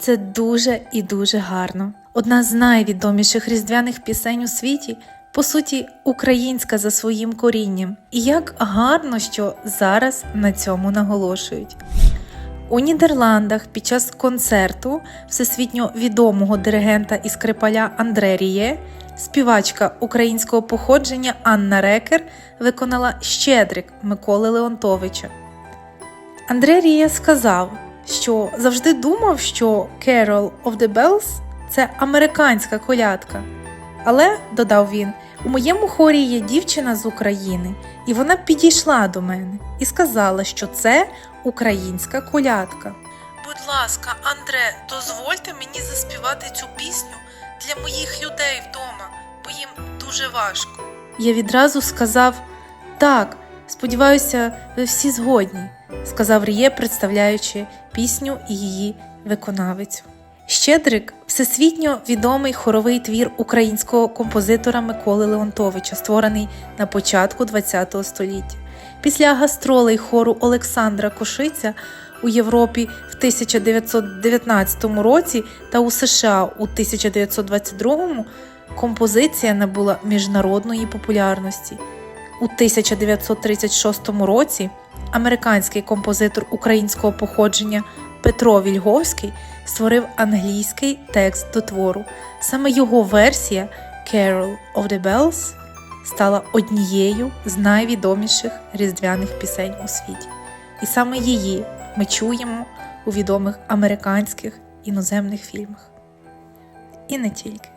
Це дуже і дуже гарно. Одна з найвідоміших різдвяних пісень у світі, по суті, українська за своїм корінням. І як гарно, що зараз на цьому наголошують. У Нідерландах під час концерту всесвітньо відомого диригента і скрипаля Андре Ріє співачка українського походження Анна Рекер виконала Щедрик Миколи Леонтовича. Андре Ріє сказав, що завжди думав, що Carol of the Bells це американська колядка. Але, додав він, у моєму хорі є дівчина з України, і вона підійшла до мене і сказала, що це українська колядка. Будь ласка, Андре, дозвольте мені заспівати цю пісню для моїх людей вдома, бо їм дуже важко. Я відразу сказав так, сподіваюся, ви всі згодні, сказав Ріє, представляючи пісню і її виконавицю. Щедрик всесвітньо відомий хоровий твір українського композитора Миколи Леонтовича, створений на початку ХХ століття. Після гастролей хору Олександра Кошиця у Європі в 1919 році та у США у 1922 композиція набула міжнародної популярності. У 1936 році американський композитор українського походження Петро Вільговський створив англійський текст до твору. Саме його версія Carol of the Bells стала однією з найвідоміших різдвяних пісень у світі. І саме її ми чуємо у відомих американських іноземних фільмах. І не тільки.